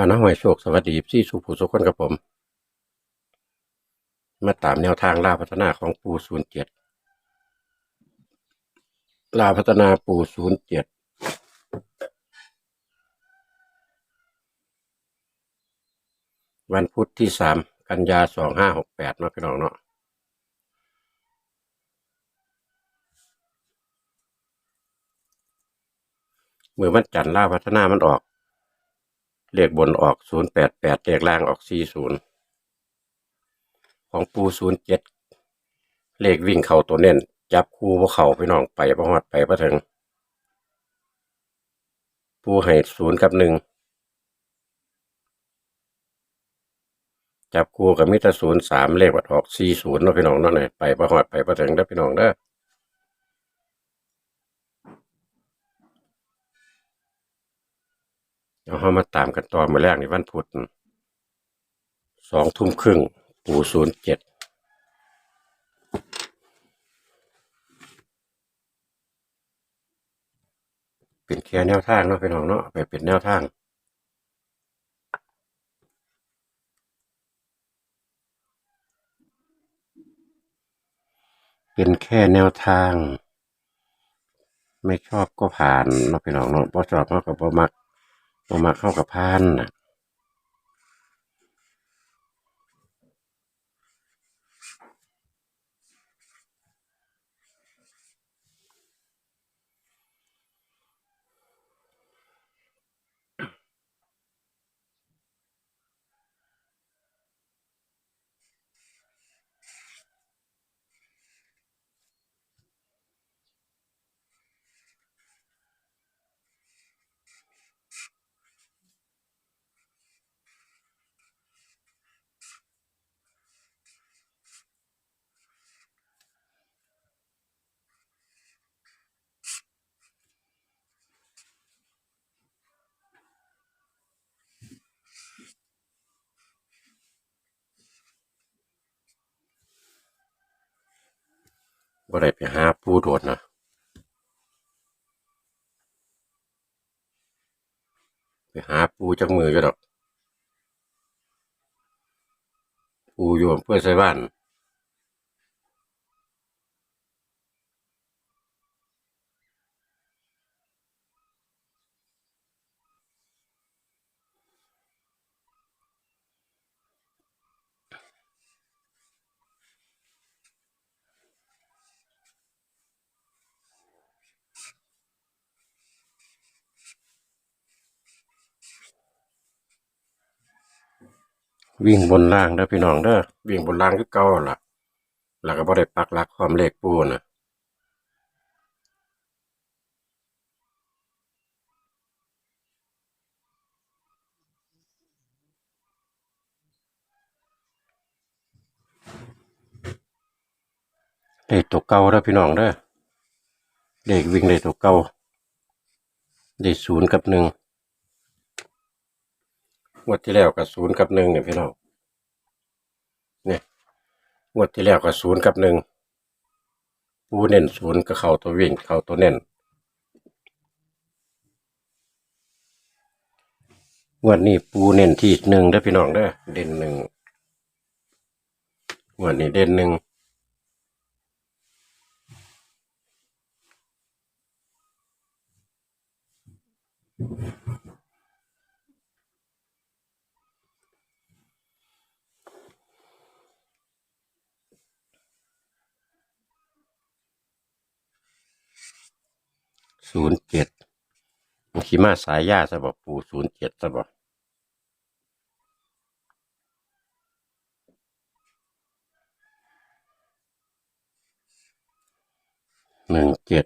บ้านน้าหอยโชคสวัสดีพี่สุผู้สุคนกับผม มาตามแนวทางลาพัฒนาของปูศูนย์เจ็ดลาพัฒนาปูศูนย์เจ็ดวันพุธที่สามกันยาสองห้าหกแปดเนาะพี่น้องเนาะเมื่อมันจันทร์ล่าพัฒนามันออก เลขบนออกศูนย์แปดแปดเลขล่างออกสี่ศูนย์ของปูศูนย์เจ็ดเลขวิ่งเข่าตัวเน้นจับคู่พวกเข่าพี่น้องไปประหอดไปประถึง ปูให้ศูนย์กับหนึ่งจับคู่กับมิตรศูนย์สามเลขวัดออกสี่ศูนย์เนาะพี่น้องเนาะเนี่ยไปประหอดไปประถึงได้พี่น้องเด้อ เอาเข้ามาตามกันต่อมาแรกในวันพุธสองทุ่มครึ่งปู่ศูนย์เจ็ดเป็นแค่แนวทางเนาะพี่น้องเนาะไปเป็นแนวทางเป็นแค่แนวทาง ไม่ชอบก็ผ่านเนาะพี่น้องเนาะพอชอบเขากับพอมัก ออมักเข้ากับพานนะ บ่ได้ไปหาผู้โดดนะไปหาปูจักมือก็ดอก ปูอยู่อำเพื่อใส่บ้าน วิ่งบนล่างเด้อพี่น้องเด้อวิ่งบนล่างคือเก่าล่ะแล้วก็บ่ได้ปักหลักความเลขปูนะเลขตัวเก่าเด้อพี่น้องเด้อเลขวิ่งเลขตัวเก่าได้ศูนย์กับหนึ่ง งวดที่แล้วกับศูนย์กับหนึ่งเนี่ยพี่น้องเนี่ยงวดที่แล้วกับศูนย์กับหนึ่งปูเน้นศูนย์กับเข่าตัววิ่งเข่าตัวเน้นงวดนี้ปูเน้นที่หนึ่งเด้พี่น้องเด้เด่นหนึ่งงวดนี้เด่นหนึ่ง ศูนย์เจ็ดมันขี่มาสายยาซะบปูศูนย์เจ็ดซะบหนึ่งเจ็ด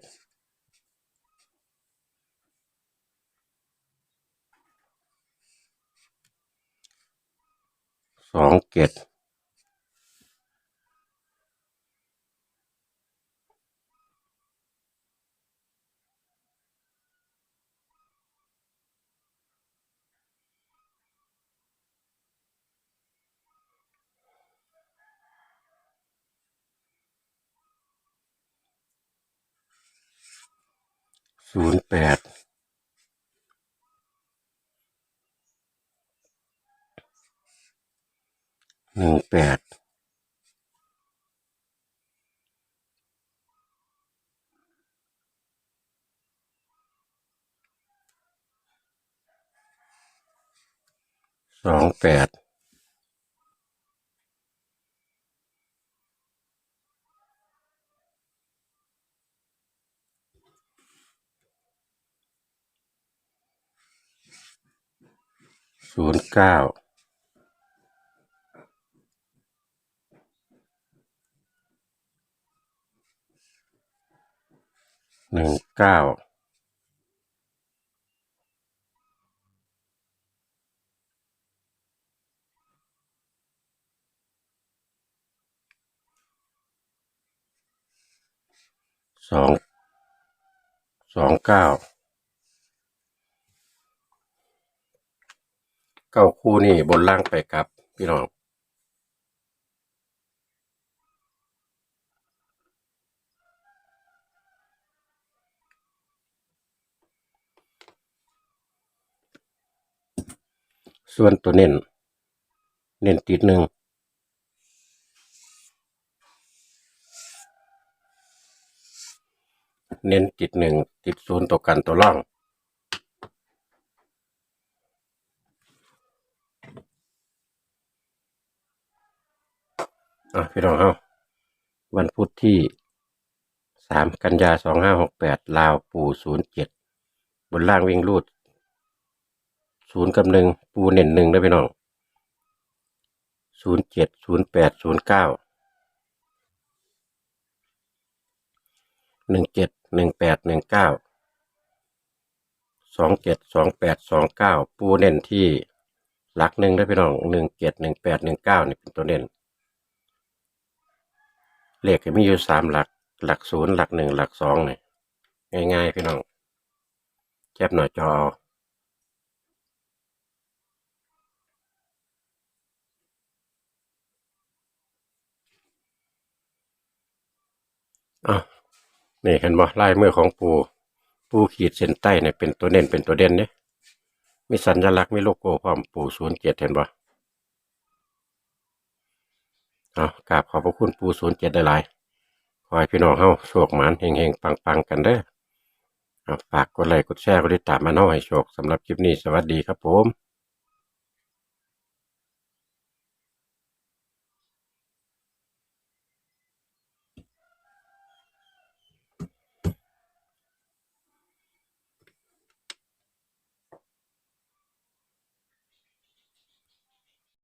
สองเจ็ด ศูนย์แปดหนึ่งแปดสองแปด ศูนย์เก้าหนึ่งเก้าสองสองเก้า เก้าคู่นี่บนล่างไปครับ พี่น้องส่วนตัวเน้น เน้นติดหนึ่ง เน้นติดหนึ่ง ติดศูนย์ตัวกันตัวล่อง อะพี่น้องเฮาวันพุธที่สามกันยาสองห้าหกแปดลาวปู่ศูนย์เจ็ดบนล่างวิ่งรูดศูนย์กับหนึ่งปูเน่นหนึ่งได้พี่น้องศูนย์เจ็ดศูนย์แปดศูนย์เก้าหนึ่งเจ็ดหนึ่งแปดหนึ่งเก้าสองเจ็ดสองแปดสองเก้าปูเน่นที่หลักหนึ่งได้พี่น้องหนึ่งเจ็ดหนึ่งแปดหนึ่งเก้านี่เป็นตัวเน่น เลขก็มีอยู่สามหลัก หลักศูนย์หลักหนึ่งหลักสองนี่ง่ายๆพี่น้องแคบหน่อยจอเอาอะนี่เห็นบ่ลายมือของปูปูขีดเส้นใต้เนี่ยเป็นตัวเน้นเป็นตัวเด่นเนี่ยมีสัญลักษณ์มีโลโก้พร้อมปูศูนย์เจ็ดเห็นบ่ เอากราบขอบพระคุณปูศูนย์เจ็ดได้หลายขอให้พี่น้องเฮาโชคหมานเฮงเฮงปังฟังกันเด้อฝากกดไลค์กดแชร์กดติดตามมาเนาะให้โชคสำหรับคลิปนี้สวัสดีครับผม